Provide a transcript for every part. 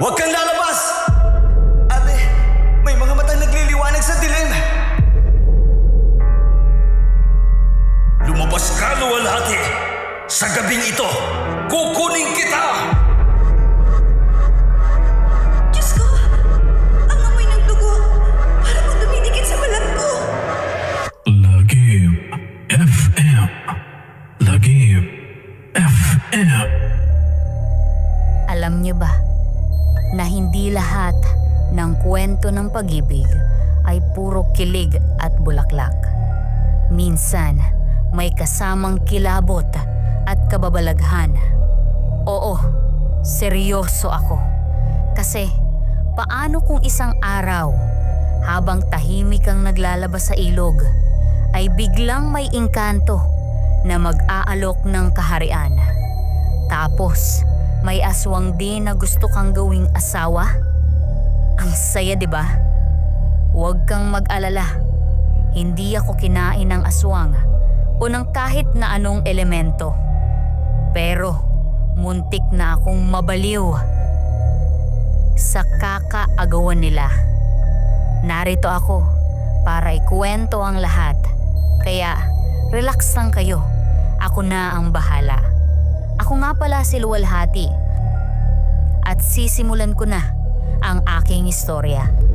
Huwag kang lalabas! At bulaklak. Minsan, may kasamang kilabot at kababalaghan. Oo, seryoso ako. Kasi, paano kung isang araw, habang tahimik kang naglalabas sa ilog, ay biglang may engkanto na mag-aalok ng kaharian? Tapos, may aswang din na gusto kang gawing asawa? Ang saya, di ba? Huwag kang mag-alala. Hindi ako kinain ng aswang o ng kahit na anong elemento. Pero, muntik na akong mabaliw sa kakaagawan nila. Narito ako para ikwento ang lahat. Kaya, relax lang kayo. Ako na ang bahala. Ako nga pala si Luwalhati. At sisimulan ko na ang aking istorya.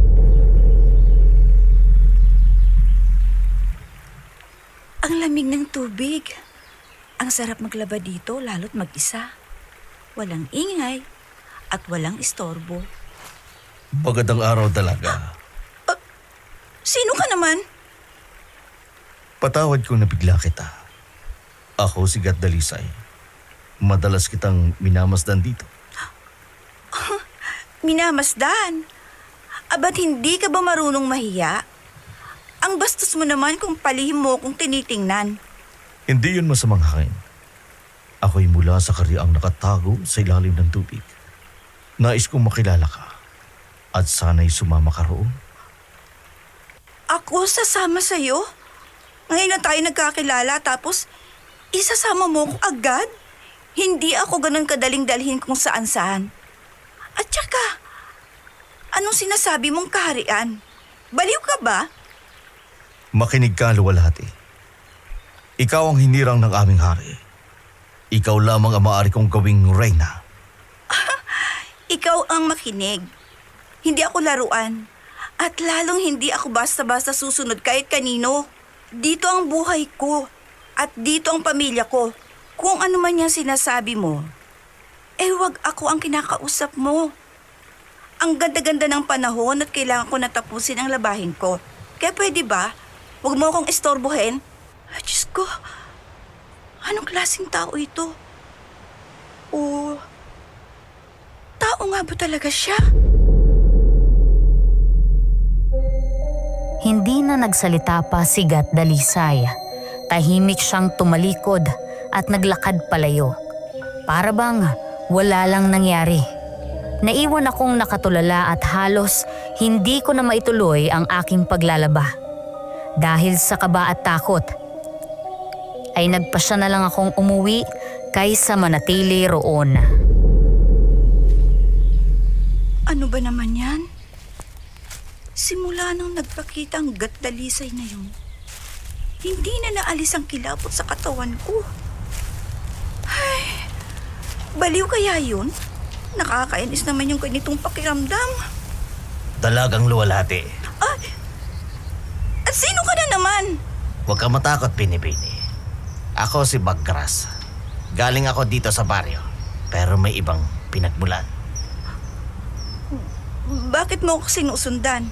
Ang lamig ng tubig. Ang sarap maglaba dito, lalo't mag-isa. Walang ingay at walang istorbo. Magandang araw talaga. Sino ka naman? Patawad kung nabigla kita. Ako si Gat Dalisay. Madalas kitang minamasdan dito. Minamasdan. Abat hindi ka ba marunong mahiya? Ang bastos mo naman kung palihim mo kung tinitingnan. Hindi yun masamang hangin. Ako'y mula sa kariang nakatago sa ilalim ng tubig. Nais kong makilala ka. At sana'y sumama ka roon. Ako sasama sa'yo? Ngayon na tayo nagkakilala tapos isasama mo ko agad? Hindi ako ganun kadaling dalhin kung saan saan. At saka, anong sinasabi mong kaharian? Baliw ka ba? Makinig ka, luwalhati. Ikaw ang hinirang ng aming hari. Ikaw lamang ang maaari kong gawing reyna. Ikaw ang makinig. Hindi ako laruan. At lalong hindi ako basta-basta susunod kahit kanino. Dito ang buhay ko. At dito ang pamilya ko. Kung ano man yung sinasabi mo, eh wag ako ang kinakausap mo. Ang ganda-ganda ng panahon at kailangan ko natapusin ang labahin ko. Kaya pwede ba? Huwag mo akong istorbohin. Ay, Diyos ko. Anong klaseng tao ito? O, tao nga ba talaga siya? Hindi na nagsalita pa si Gat Dalisay. Tahimik siyang tumalikod at naglakad palayo. Para bang wala lang nangyari. Naiwan akong nakatulala at halos hindi ko na maituloy ang aking paglalaba. Dahil sa kaba at takot, ay nagpasya na lang akong umuwi kaysa manatili roon. Ano ba naman yan? Simula nung nagpakita ang gatdalisay na yun, hindi na naalis ang kilabot sa katawan ko. Ay, baliw kaya yun? Nakakainis naman yung ganitong pakiramdam. Dalagang luwalhati. Ay, sino ka na naman? Huwag kang matakot, Pinipini. Ako si Bagras. Galing ako dito sa baryo. Pero may ibang pinagmulan. Bakit mo ako sinusundan?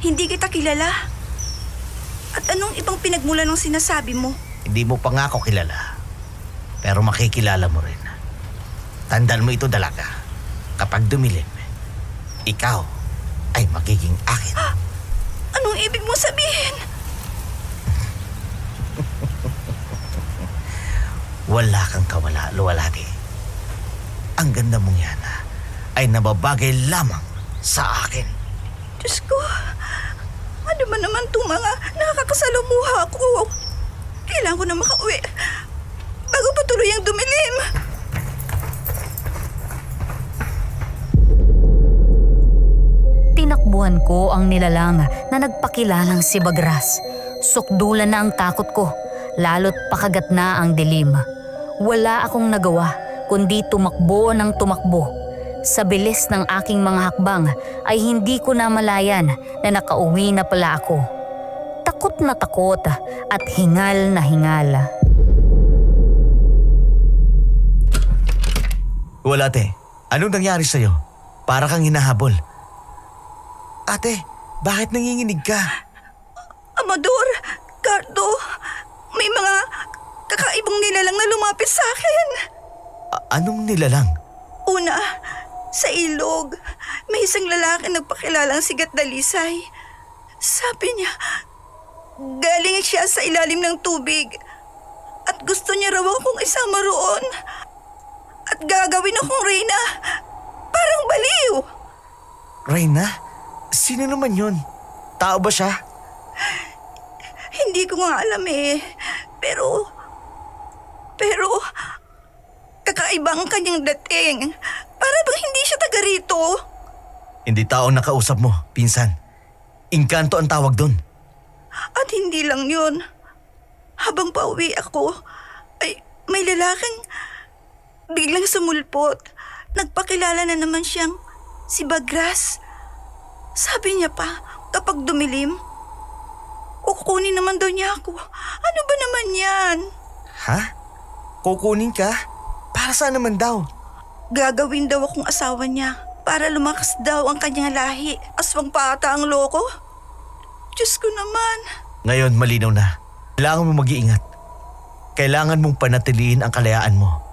Hindi kita kilala. At anong ibang pinagmula ng sinasabi mo? Hindi mo pa nga ako kilala. Pero makikilala mo rin. Tandaan mo ito, dalaga. Kapag dumilim, ikaw ay magiging akin. Anong ibig mo sabihin? Wala kang kawala, luwalhati. Ang ganda mong yan ah, ay nababagay lamang sa akin. Diyos ko, ano ba naman itong mga nakakasalamuha ko? Kailangan ko na makauwi bago patuloy ang dumilim. Nagustuhan ko ang nilalang na nagpakilalang si Bagras. Sukdulan na ang takot ko, lalo't pakagat na ang dilim. Wala akong nagawa kundi tumakbo ng tumakbo. Sa bilis ng aking mga hakbang ay hindi ko namalayan na nakauwi na pala ako. Takot na takot at hingal na hingal. Wala, ate. Anong nangyari sa'yo? Para kang hinahabol. Ate, bakit nanginginig ka? Amador, Cardo, may mga kakaibang nilalang na lumapit sa akin. A- anong nilalang? Una, sa ilog, may isang lalaki nagpakilalang sigat dalisay. Sabi niya, galing siya sa ilalim ng tubig at gusto niya raw akong isama roon. At gagawin akong reyna. Parang baliw. Reyna? Sino naman yun? Tao ba siya? Hindi ko nga alam eh. Pero, pero, kakaiba ang kanyang dating. Para bang hindi siya taga rito. Hindi tao nakausap mo, pinsan. Inkanto ang tawag doon. At hindi lang yun. Habang pauwi ako, ay may lalaking biglang sumulpot. Nagpakilala na naman siyang si Bagras. Sabi niya pa, kapag dumilim, kukunin naman daw niya ako. Ano ba naman yan? Ha? Kukunin ka? Para saan naman daw? Gagawin daw akong asawa niya para lumakas daw ang kanyang lahi. Aswang pa ata ang loko. Diyos ko naman. Ngayon, malinaw na. Kailangan mo mag-iingat. Kailangan mong panatiliin ang kalayaan mo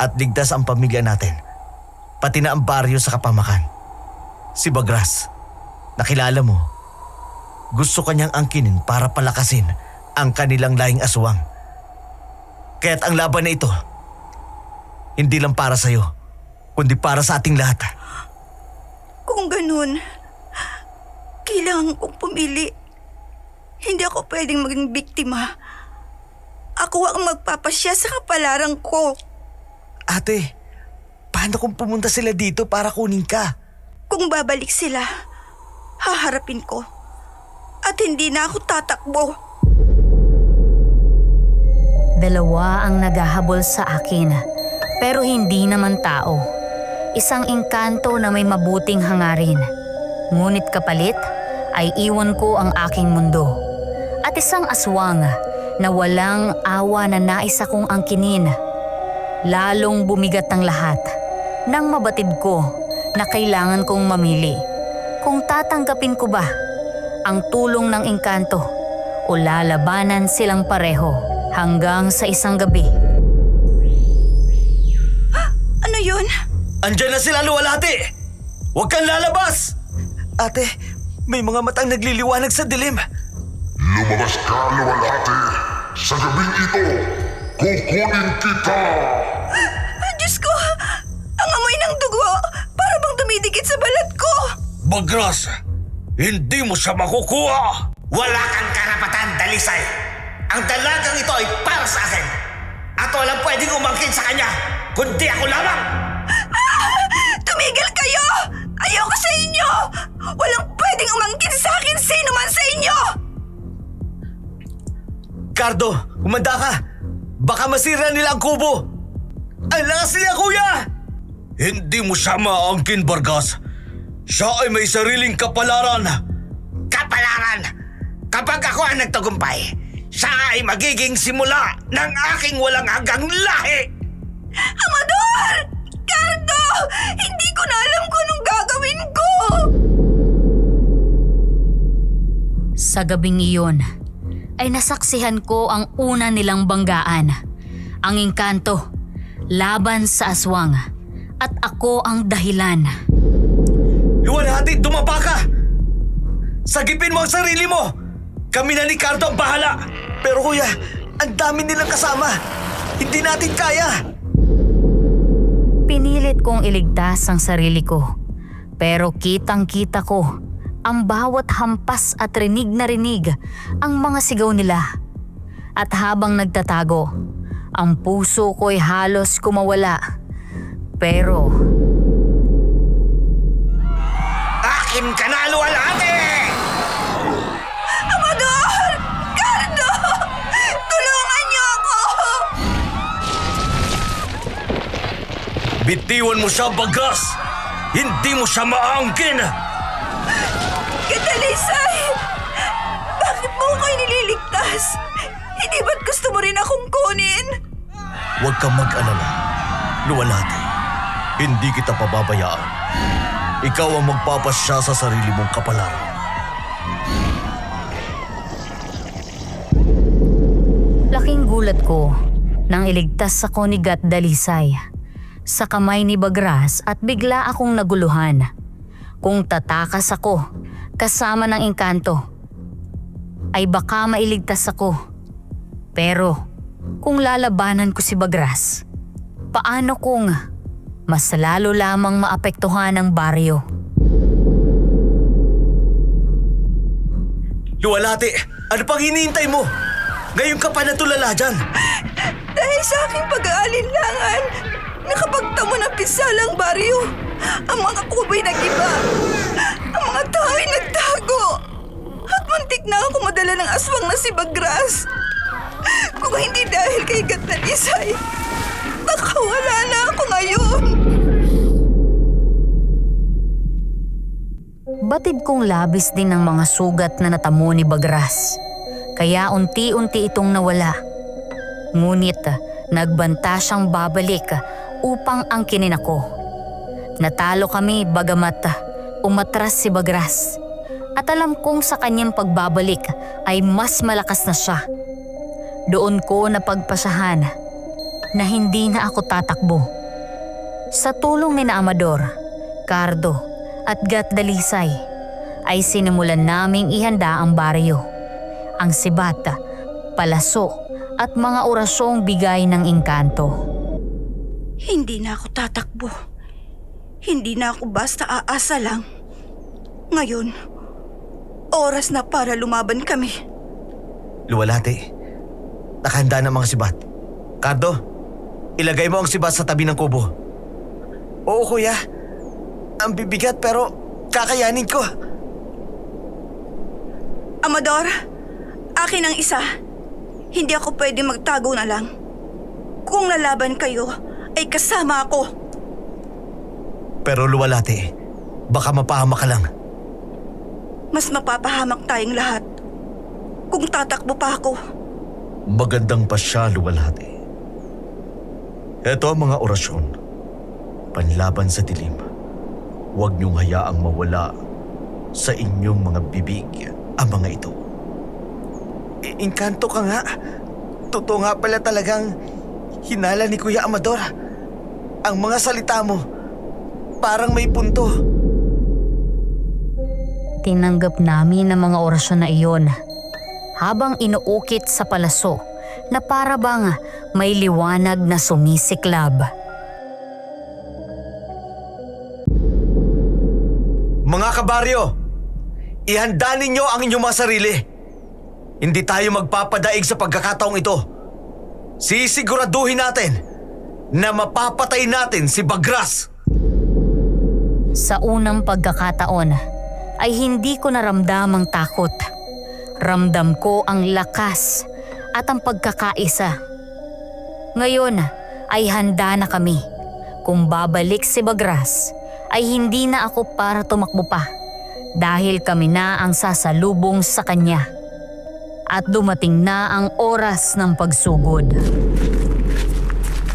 at ligtas ang pamilya natin. Pati na ang baryo sa kapamakan. Si Bagras, nakilala mo. Gusto kanyang angkinin para palakasin ang kanilang laing aswang. Kaya't ang laban na ito, hindi lang para sa'yo, kundi para sa ating lahat. Kung ganun, kailangan kong pumili. Hindi ako pwedeng maging biktima. Ako ang magpapasya sa kapalaran ko. Ate, paano kung pumunta sila dito para kunin ka? Kung babalik sila, haharapin ko. At hindi na ako tatakbo. Dalawa ang naghahabol sa akin, pero hindi naman tao. Isang engkanto na may mabuting hangarin. Ngunit kapalit ay iwan ko ang aking mundo. At isang aswang na walang awa na nais akong angkinin. Lalong bumigat ang lahat nang mabatid ko na kailangan kong mamili. Kung tatanggapin ko ba ang tulong ng engkanto o lalabanan silang pareho hanggang sa isang gabi. Ano yun? Andyan na sila luwalhati! Huwag kang lalabas! Ate, may mga matang nagliliwanag sa dilim. Lumabas ka, luwalhati. Sa gabing ito, kukunin kita. Bagras, hindi mo siya makukuha. Wala kang karapatan, Dalisay. Ang dalagang ito ay para sa akin. At walang pwedeng umangkin sa kanya, kundi ako lamang. Tumigil kayo! Ayoko sa inyo! Walang pwedeng umangkin sa akin sino man sa inyo! Cardo, umanda ka. Baka masira nila ang kubo. Ang lakas niya, kuya! Hindi mo siya maangkin, Bargas. Siya ay may sariling kapalaran. Kapalaran! Kapag ako ang nagtagumpay, siya ay magiging simula ng aking walang hanggang lahi! Amador! Cardo! Hindi ko na alam kung anong gagawin ko! Sa gabing iyon, ay nasaksihan ko ang una nilang banggaan. Ang engkanto, laban sa aswang. At ako ang dahilan. Luwalhati, dumapa ka! Sagipin mo ang sarili mo! Kami na ni Cardo ang bahala! Pero kuya, ang dami nilang kasama! Hindi natin kaya! Pinilit kong iligtas ang sarili ko. Pero kitang-kita ko ang bawat hampas at rinig na rinig ang mga sigaw nila. At habang nagtatago, ang puso ko'y halos kumawala. Pero Kim Canalo Alate! Amador! Cardo! Tulungan niyo ako! Bitiwan mo siya, Bagas! Hindi mo siya maangkin! Katalisay! Eh! Bakit mo ako nililigtas? Hindi ba't gusto mo rin akong kunin? Huwag kang mag-alala. Luwalhati, hindi kita pababayaan. Ikaw ang magpapasya sa sarili mong kapalaran. Laking gulat ko nang iligtas ako ni Gat Dalisay sa kamay ni Bagras at bigla akong naguluhan. Kung tatakas ako kasama ng engkanto, ay baka mailigtas ako. Pero kung lalabanan ko si Bagras, paano kung mas lalo lamang maapektuhan ang baryo? Luwalhati, ano pang hinihintay mo? Ngayon ka pa natulala dyan. Dahil sa aking pag-aalinlangan, nakapagtamo ng pisalang baryo. Ang mga kubay nag-iba. Ang mga tao ay nagtago. At muntik na ako madala ng aswang na si Bagras. Kung hindi dahil kay Gatnalisay, baka wala na ako ngayon. Batid kong labis din ng mga sugat na natamo ni Bagras. Kaya unti-unti itong nawala. Ngunit nagbanta siyang babalik upang angkinin ako. Natalo kami bagamat umatras si Bagras. At alam kong sa kanyang pagbabalik ay mas malakas na siya. Doon ko napagpasahan na hindi na ako tatakbo. Sa tulong ni na Amador, Cardo at Gat Dalisay ay sinimulan naming ihanda ang baryo. Ang sibata, palaso at mga orasyong bigay ng engkanto. Hindi na ako tatakbo. Hindi na ako basta aasa lang. Ngayon, oras na para lumaban kami. Luwalhati, nakahanda na mga sibat. Cardo, ilagay mo ang sibat sa tabi ng kubo. Oo kuya, ang bibigat pero kakayanin ko. Amador, akin ang isa. Hindi ako pwede magtago na lang. Kung lalaban kayo, ay kasama ako. Pero luwalhati, baka mapahama ka lang. Mas mapapahamak tayong lahat. Kung tatakbo pa ako. Magandang pasya, luwalhati. Ito ang mga orasyon. Panlaban sa dilim. Huwag niyong hayaang mawala sa inyong mga bibig ang mga ito. I- Inkanto ka nga. Totoo nga pala talagang hinala ni Kuya Amador. Ang mga salita mo, parang may punto. Tinanggap namin ang mga orasyon na iyon habang inuukit sa palaso na para bang may liwanag na sumisiklab. Mga kabaryo, ihanda ninyo ang inyong mga sarili. Hindi tayo magpapadaig sa pagkakataong ito. Sisiguraduhin natin na mapapatay natin si Bagras. Sa unang pagkakataon ay hindi ko naramdam ang takot. Ramdam ko ang lakas at ang pagkakaisa. Ngayon ay handa na kami. Kung babalik si Bagras ay hindi na ako para tumakbo pa dahil kami na ang sasalubong sa kanya. At dumating na ang oras ng pagsugod.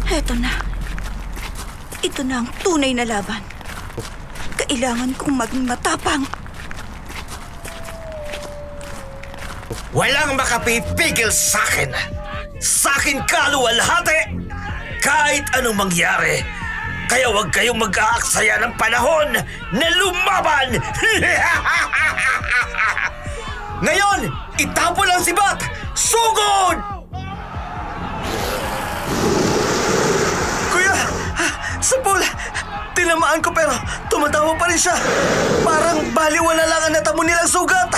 Heto na. Ito na ang tunay na laban. Kailangan kong maging matapang. Walang makapipigil sa akin! Sa akin ka, luwalhati! Kahit anong mangyari, kaya huwag kayong mag-aaksaya ng panahon na lumaban! Ngayon, itapon ang sibat! Sugod! Kuya, sa pool, tinamaan ko pero tumatawa pa rin siya. Parang baliwala lang ang natamo nilang sugat.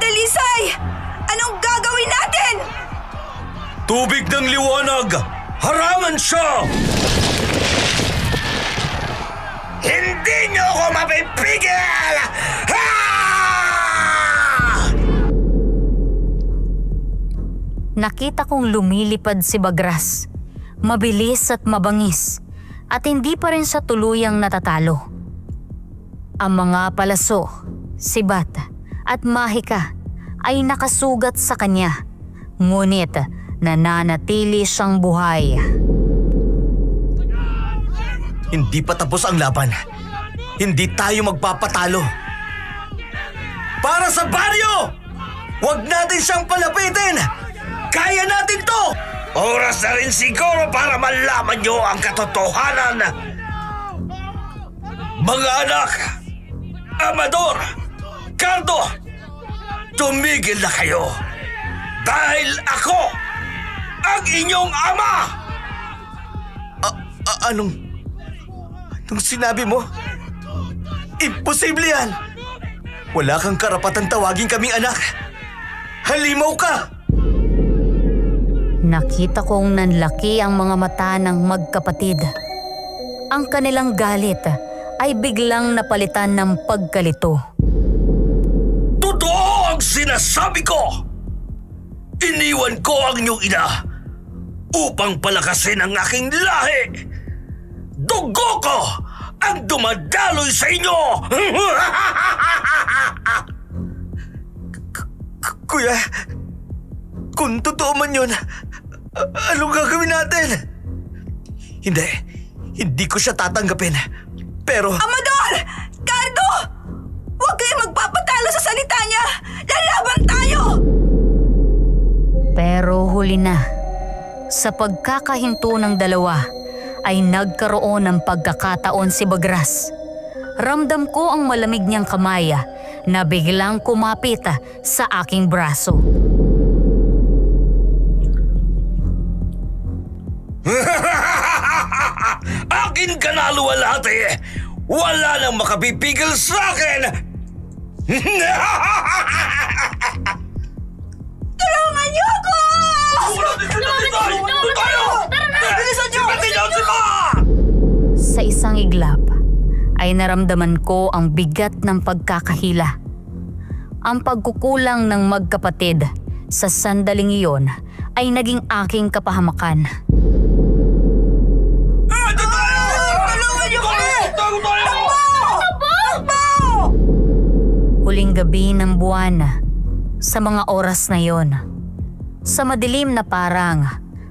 Gadalisay! Anong gagawin natin? Tubig ng liwanag! Harangan siya! Hindi niyo ako mapipigil! Ha! Nakita kong lumilipad si Bagras. mabilis at mabangis at hindi pa rin sa tuluyang natatalo. Ang mga palaso, sibat at mahika ay nakasugat sa kanya ngunit nananatili siyang buhay. Hindi pa tapos ang laban. Hindi tayo magpapatalo. Para sa baryo! Huwag natin siyang palapitin! Kaya natin to! Oras na rin siguro para malaman nyo ang katotohanan. Mga anak, Amador, Cardo, tumigil na kayo. Dahil ako ang inyong ama! A- anong... Anong sinabi mo? Imposible yan! Wala kang karapatang tawagin kaming anak! Halimaw ka! Nakita kong nanlaki ang mga mata ng magkapatid. Ang kanilang galit ay biglang napalitan ng pagkalito. Sinasabi ko! Iniwan ko ang inyong ina upang palakasin ang aking lahi. Dugo ko ang dumadaloy sa inyo! Kuya, kung totoo man yun, anong gagawin natin? Hindi, hindi ko siya tatanggapin. Pero... Amador! Pero huli na. Sa pagkakahinto ng dalawa ay nagkaroon ng pagkakataon si Bagras. Ramdam ko ang malamig niyang kamay na biglang kumapit sa aking braso. Akin ka na luwalhati! Wala nang makapipigil sa akin! Tulungan niyo ako! Bilisan niyo! Bilisan niyo! Sa isang iglap ay naramdaman ko ang bigat ng pagkakahila. Ang pagkukulang ng magkapatid sa sandaling iyon ay naging aking kapahamakan. Huling gabi ng buwan sa mga oras na yon. Sa madilim na parang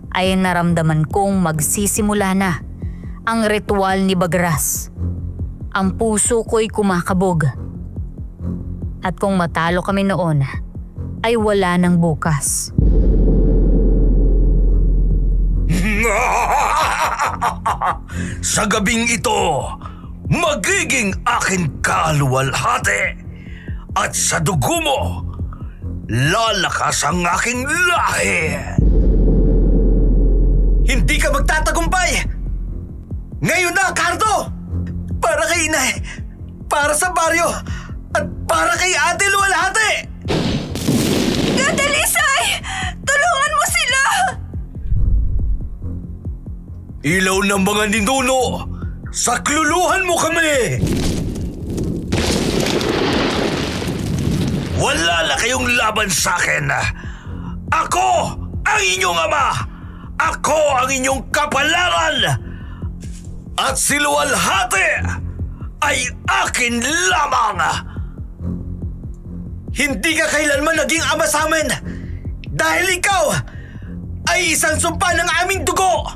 ay naramdaman kong magsisimula na ang ritual ni Bagras. Ang puso ko'y kumakabog. At kung matalo kami noon, ay wala ng bukas. Sa gabing ito, magiging akin kaluwalhati at sa dugo mo, lalakas ang aking lahi. Hindi ka magtatagumpay! Ngayon na, Cardo! Para kay inay, para sa baryo, at para kay ate Luwalhati! Gadalisay! Tulungan mo sila! Ilaw ng mga ninuno, sakluluhan mo kami! Wala na kayong laban sa akin. Ako ang inyong ama. Ako ang inyong kapalaran. At si Luwalhati ay akin lamang. Hindi ka kailanman naging ama sa amin! Dahil ikaw ay isang sumpa ng aming dugo!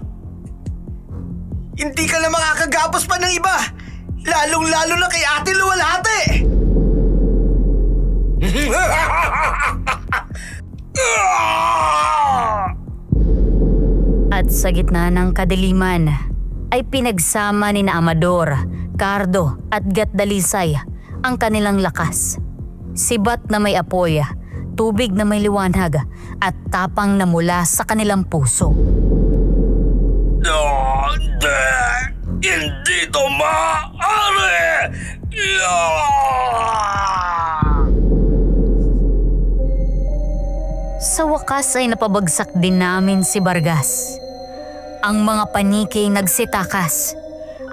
Hindi ka na makakagapos pa ng iba! Lalong-lalo na kay ate Luwalhati! At sa gitna ng kadiliman ay pinagsama ni Amador, Cardo at Gatdalisay ang kanilang lakas. Sibat na may apoy, tubig na may liwanag at tapang na mula sa kanilang puso. Oh, Hindi! Hindi to maaari! Yeah! Sa wakas ay napabagsak din namin si Bargas. Ang mga paniki nagsitakas,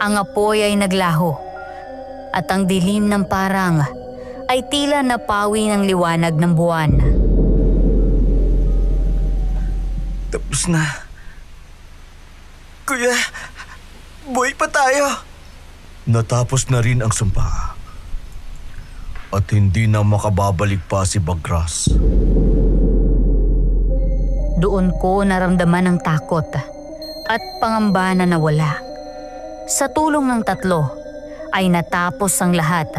ang apoy ay naglaho, at ang dilim ng parang ay tila napawi ng liwanag ng buwan. Tapos na. Kuya, buhay pa tayo. Natapos na rin ang sumpa. At hindi na makababalik pa si Bagras. Doon ko naramdaman ang takot at pangamba na nawala. Sa tulong ng tatlo ay natapos ang lahat.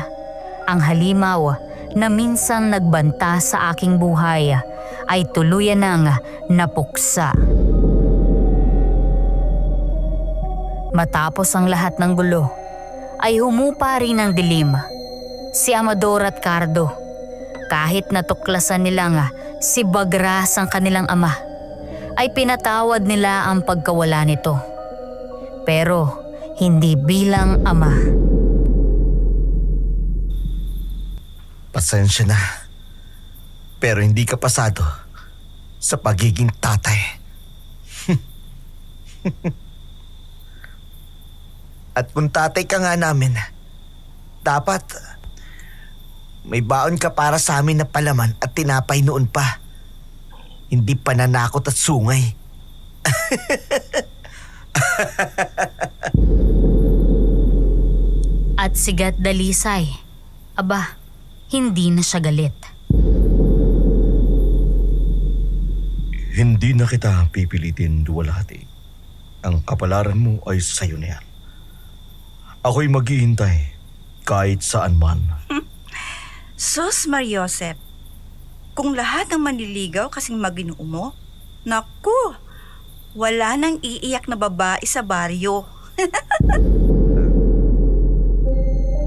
Ang halimaw na minsan nagbanta sa aking buhay ay tuluyan ng napuksa. Matapos ang lahat ng gulo, ay humupa rin ang dilim. Si Amador at Cardo, kahit natuklasan nilang si Bagras ang kanilang ama, ay pinatawad nila ang pagkawala nito. Pero hindi bilang ama. Pasensya na. Pero hindi ka pasado sa pagiging tatay. At kung tatay ka nga namin, dapat may baon ka para sa amin na palaman at tinapay noon pa. Hindi pananakot at sungay. At sigat dalisay. Aba, hindi na siya galit. Hindi na kita pipilitin duwalhati. Ang kapalaran mo ay sa'yo na yan. Ako'y maghihintay kahit saan man. Sus, Mariosep. Kung lahat ng manliligaw kasing maginoo mo, naku, wala nang iiyak na babae sa baryo.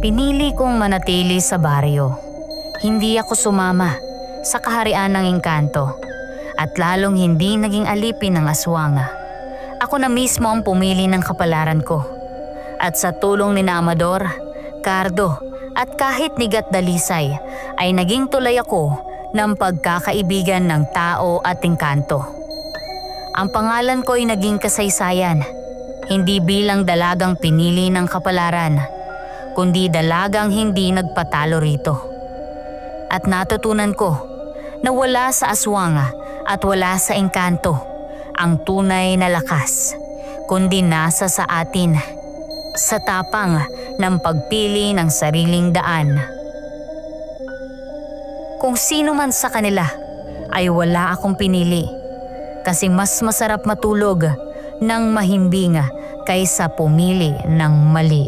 Pinili kong manatili sa baryo. Hindi ako sumama sa kaharian ng engkanto at lalong hindi naging alipin ng aswanga. Ako na mismo ang pumili ng kapalaran ko. At sa tulong ni Amador, Cardo at kahit ni Gat Dalisay ay naging tulay ako ng pagkakaibigan ng tao at engkanto. Ang pangalan ko ay naging kasaysayan, hindi bilang dalagang pinili ng kapalaran, kundi dalagang hindi nagpatalo rito. At natutunan ko na wala sa aswanga at wala sa engkanto ang tunay na lakas, kundi nasa sa atin, sa tapang ng pagpili ng sariling daan. Kung sino man sa kanila ay wala akong pinili kasi mas masarap matulog ng mahimbing kaysa pumili ng mali.